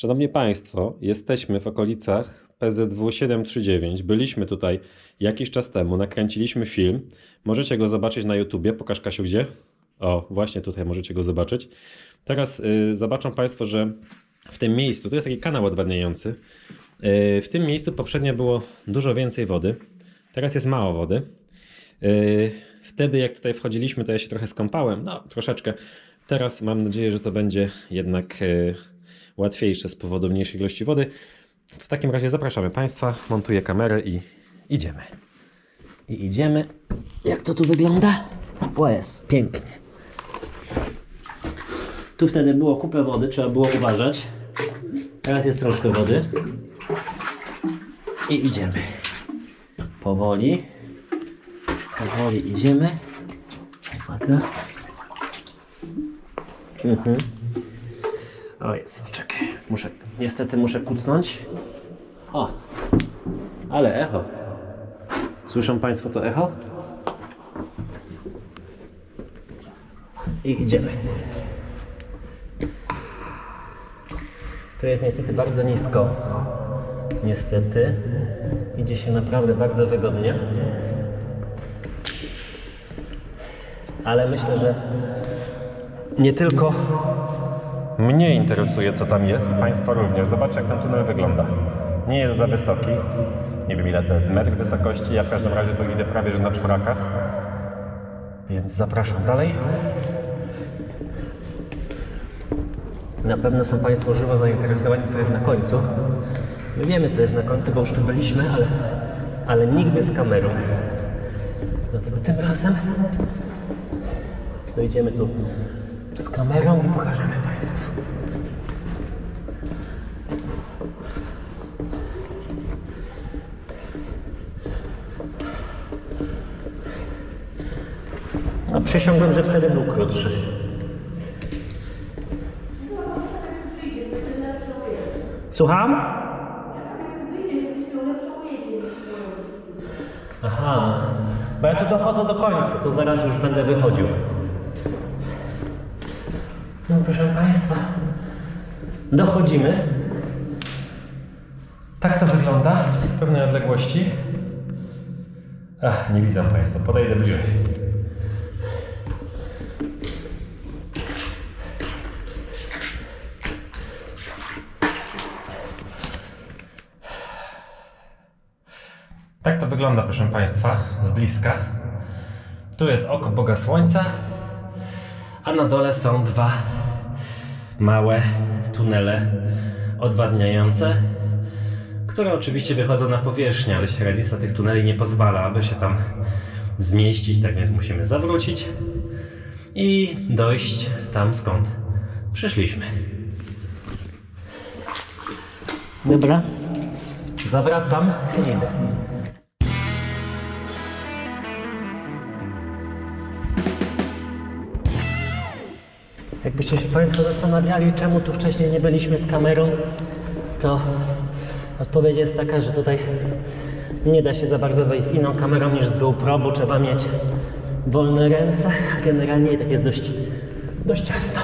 Szanowni Państwo, jesteśmy w okolicach PZW 739. Byliśmy tutaj jakiś czas temu, nakręciliśmy film. Możecie go zobaczyć na YouTubie. Pokaż Kasiu gdzie? O, właśnie tutaj możecie go zobaczyć. Teraz y, zobaczą Państwo, że w tym miejscu, tu jest taki kanał odwadniający. Y, w tym miejscu poprzednio było dużo więcej wody. Teraz jest mało wody. Y, wtedy jak tutaj wchodziliśmy, to ja się trochę skąpałem, no troszeczkę. Teraz mam nadzieję, że to będzie jednak y, łatwiejsze z powodu mniejszej ilości wody. W takim razie zapraszamy Państwa, montuję kamerę i idziemy. I idziemy. Jak to tu wygląda? O jest, pięknie. Tu wtedy było kupę wody, trzeba było uważać. Teraz jest troszkę wody. I idziemy. Powoli. Powoli idziemy. Uwaga. Mhm. O jest, czekaj. Muszę, niestety muszę kucnąć. O, ale echo. Słyszą Państwo to echo? I idziemy. Tu jest niestety bardzo nisko. Niestety. Idzie się naprawdę bardzo wygodnie. Ale myślę, że nie tylko mnie interesuje, co tam jest, Państwa również. Zobaczcie, jak ten tunel wygląda. Nie jest za wysoki. Nie wiem, ile to jest metr wysokości. Ja w każdym razie tu idę prawie że na czworakach. Więc zapraszam dalej. Na pewno są Państwo żywo zainteresowani, co jest na końcu. My wiemy, co jest na końcu, bo już tu byliśmy, ale, ale nigdy z kamerą. Dlatego tym razem dojdziemy tu z kamerą i pokażemy przysiągłem, że wtedy był krótszy. Słucham? Aha, bo ja tu dochodzę do końca, to zaraz już będę wychodził. No proszę Państwa, dochodzimy. Tak to wygląda z pewnej odległości. Ach, nie widzą Państwo, podejdę bliżej. Tak to wygląda, proszę Państwa, z bliska. Tu jest oko Boga Słońca, a na dole są dwa małe tunele odwadniające, które oczywiście wychodzą na powierzchnię, ale średnica tych tuneli nie pozwala, aby się tam zmieścić, tak więc musimy zawrócić i dojść tam skąd przyszliśmy. Dobra, zawracam i idę. Jakbyście się Państwo zastanawiali, czemu tu wcześniej nie byliśmy z kamerą, to odpowiedź jest taka, że tutaj nie da się za bardzo wejść z inną kamerą niż z GoPro, bo trzeba mieć wolne ręce, a generalnie i tak jest dość, dość ciasno.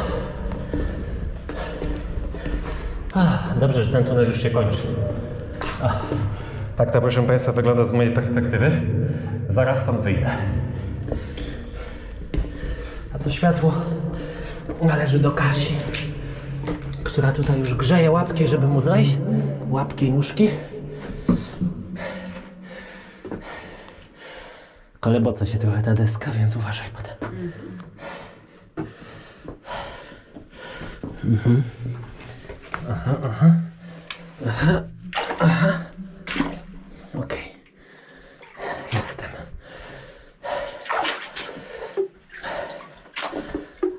Ach, dobrze, że ten tunel już się kończy. Ach, tak to proszę Państwa wygląda z mojej perspektywy. Zaraz stąd wyjdę. A to światło należy do Kasi, która tutaj już grzeje łapki, żeby mu zejść. Łapki i nóżki. Koleboca się trochę ta deska, więc uważaj potem. Mhm. Aha, aha. Aha, aha.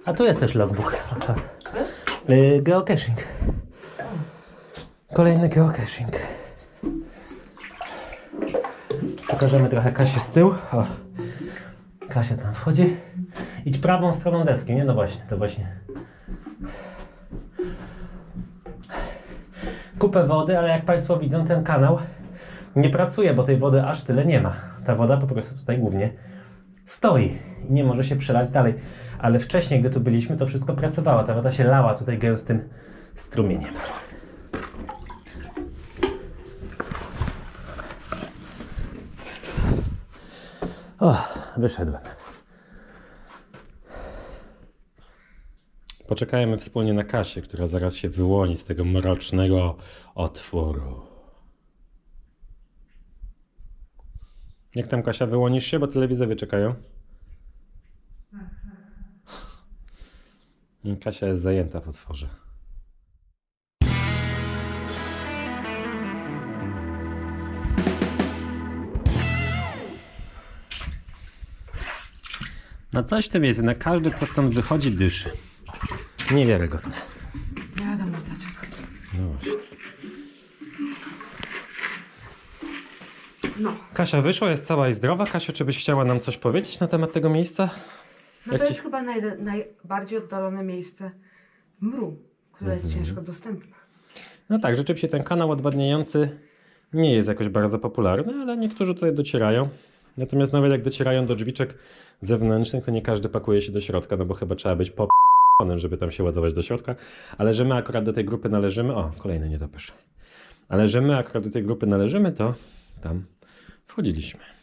A tu jest też logbook. Aha. Y, geocaching. Kolejny geocaching. Pokażemy trochę Kasię z tyłu. O. Kasia tam wchodzi. Idź prawą stroną deski, nie? No właśnie, to właśnie. Kupę wody, ale jak Państwo widzą, ten kanał nie pracuje, bo tej wody aż tyle nie ma. Ta woda po prostu tutaj głównie stoi i nie może się przelać dalej. Ale wcześniej, gdy tu byliśmy, to wszystko pracowało. Ta woda się lała tutaj gęstym strumieniem. O, wyszedłem. Poczekajmy wspólnie na Kasię, która zaraz się wyłoni z tego mrocznego otworu. Jak tam Kasia, wyłonisz się, bo telewizjowie czekają? Kasia jest zajęta w otworze. No coś w tym jest, na każdy, kto stąd wychodzi, dyszy. Niewiarygodne. Nie wiadomo dlaczego. No właśnie. No, Kasia wyszła, jest cała i zdrowa. Kasia, czy byś chciała nam coś powiedzieć na temat tego miejsca? no Jak to ci- jest chyba naj, najbardziej oddalone miejsce w Mru, które jest Mhm. ciężko dostępne. No tak, rzeczywiście ten kanał odwadniający nie jest jakoś bardzo popularny, ale niektórzy tutaj docierają. Natomiast nawet jak docierają do drzwiczek zewnętrznych, to nie każdy pakuje się do środka, no bo chyba trzeba być po żeby tam się ładować do środka. Ale że my akurat do tej grupy należymy, o, kolejny niedopysz. Ale że my akurat do tej grupy należymy, to tam wchodziliśmy.